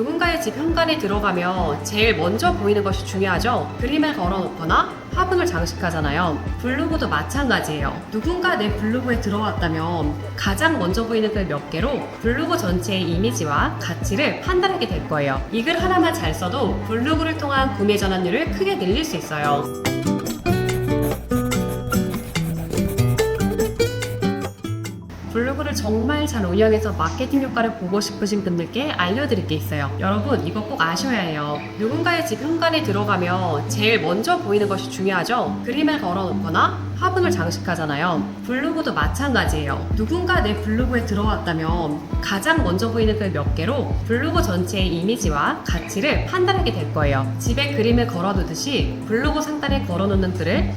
누군가의 집 현관에 들어가면 제일 먼저 보이는 것이 중요하죠. 그림을 걸어놓거나 화분을 장식하잖아요. 블로그도 마찬가지예요. 누군가 내 블로그에 들어왔다면 가장 먼저 보이는 글 몇 개로 블로그 전체의 이미지와 가치를 판단하게 될 거예요. 이 글 하나만 잘 써도 블로그를 통한 구매 전환율을 크게 늘릴 수 있어요. 블로그를 정말 잘 운영해서 마케팅 효과를 보고 싶으신 분들께 알려드릴 게 있어요. 여러분, 이거 꼭 아셔야 해요. 누군가의 집 현관에 들어가면 제일 먼저 보이는 것이 중요하죠. 그림을 걸어놓거나 화분을 장식하잖아요. 블로그도 마찬가지예요. 누군가 내 블로그에 들어왔다면 가장 먼저 보이는 글 몇 개로 블로그 전체의 이미지와 가치를 판단하게 될 거예요. 집에 그림을 걸어두듯이 블로그 상단에 걸어놓는 글을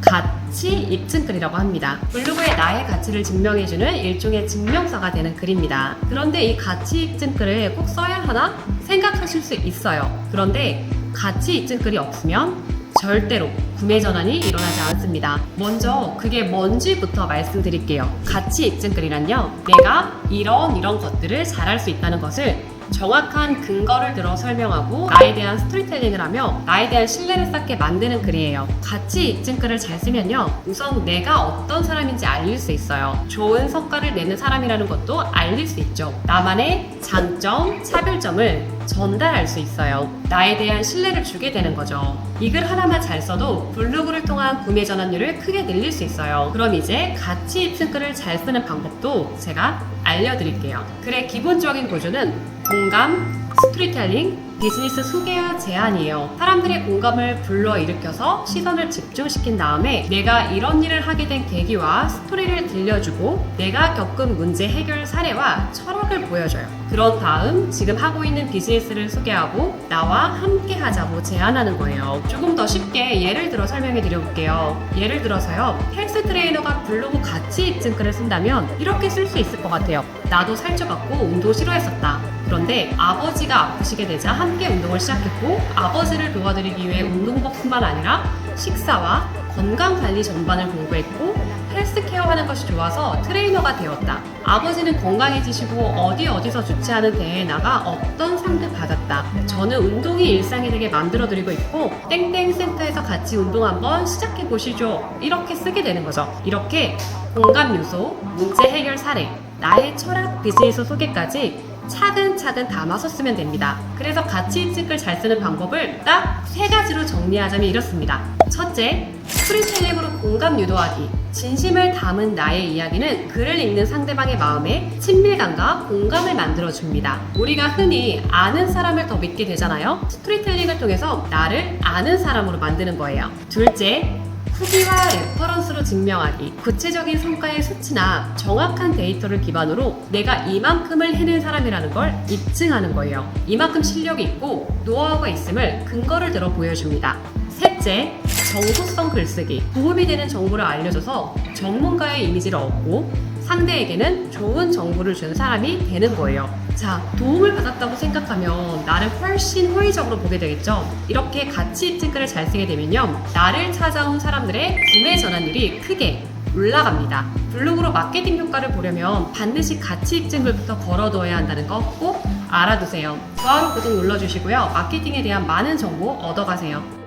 가치 입증글이라고 합니다. 블로그에 나의 가치를 증명해주는 일종의 증명서가 되는 글입니다. 그런데 이 가치 입증글을 꼭 써야 하나 생각하실 수 있어요. 그런데 가치 입증글이 없으면 절대로 구매 전환이 일어나지 않습니다. 먼저 그게 뭔지부터 말씀드릴게요. 가치 입증글이란요. 내가 이런 이런 것들을 잘할 수 있다는 것을 정확한 근거를 들어 설명하고 나에 대한 스토리텔링을 하며 나에 대한 신뢰를 쌓게 만드는 글이에요. 가치 입증글을 잘 쓰면요. 우선 내가 어떤 사람인지 알릴 수 있어요. 좋은 성과를 내는 사람이라는 것도 알릴 수 있죠. 나만의 장점, 차별점을 전달할 수 있어요. 나에 대한 신뢰를 주게 되는 거죠. 이 글 하나만 잘 써도 블로그를 통한 구매 전환율을 크게 늘릴 수 있어요. 그럼 이제 가치 입증글을 잘 쓰는 방법도 제가 알려드릴게요. 글의 기본적인 구조는 공감, 스토리텔링, 비즈니스 소개와 제안이에요. 사람들의 공감을 불러일으켜서 시선을 집중시킨 다음에 내가 이런 일을 하게 된 계기와 스토리를 들려주고 내가 겪은 문제 해결 사례와 철학을 보여줘요. 그런 다음 지금 하고 있는 비즈니스를 소개하고 나와 함께 하자고 제안하는 거예요. 조금 더 쉽게 예를 들어 설명해 드려볼게요. 예를 들어서요. 헬스 트레이너가 블로그 가치 입증글을 쓴다면 이렇게 쓸 수 있을 것 같아요. 나도 살쪄갖고 운동 싫어했었다. 그런데 아버지가 아프시게 되자 함께 운동을 시작했고 아버지를 도와드리기 위해 운동법뿐만 아니라 식사와 건강 관리 전반을 공부했고 헬스케어 하는 것이 좋아서 트레이너가 되었다. 아버지는 건강해지시고 어디 어디서 주최하는 대회에 나가 어떤 상도 받았다. 저는 운동이 일상이 되게 만들어드리고 있고 땡땡 센터에서 같이 운동 한번 시작해 보시죠. 이렇게 쓰게 되는 거죠. 이렇게 공감 요소, 문제 해결 사례, 나의 철학 비즈니스 소개까지 차근차근 담아서 쓰면 됩니다. 그래서 가치 입증글 잘 쓰는 방법을 딱 세 가지로 정리하자면 이렇습니다. 첫째, 스토리텔링으로 공감 유도하기. 진심을 담은 나의 이야기는 글을 읽는 상대방의 마음에 친밀감과 공감을 만들어줍니다. 우리가 흔히 아는 사람을 더 믿게 되잖아요. 스토리텔링을 통해서 나를 아는 사람으로 만드는 거예요. 둘째, 후기와 레퍼런스로 증명하기. 구체적인 성과의 수치나 정확한 데이터를 기반으로 내가 이만큼을 해낸 사람이라는 걸 입증하는 거예요. 이만큼 실력이 있고 노하우가 있음을 근거를 들어 보여줍니다. 셋째, 정보성 글쓰기. 도움이 되는 정보를 알려줘서 전문가의 이미지를 얻고 상대에게는 좋은 정보를 주는 사람이 되는 거예요. 자, 도움을 받았다고 생각하면 나를 훨씬 호의적으로 보게 되겠죠? 이렇게 가치 입증글을 잘 쓰게 되면요. 나를 찾아온 사람들의 구매 전환율이 크게 올라갑니다. 블로그로 마케팅 효과를 보려면 반드시 가치 입증글부터 걸어둬야 한다는 거 꼭 알아두세요. 좋아요, 구독 눌러주시고요. 마케팅에 대한 많은 정보 얻어가세요.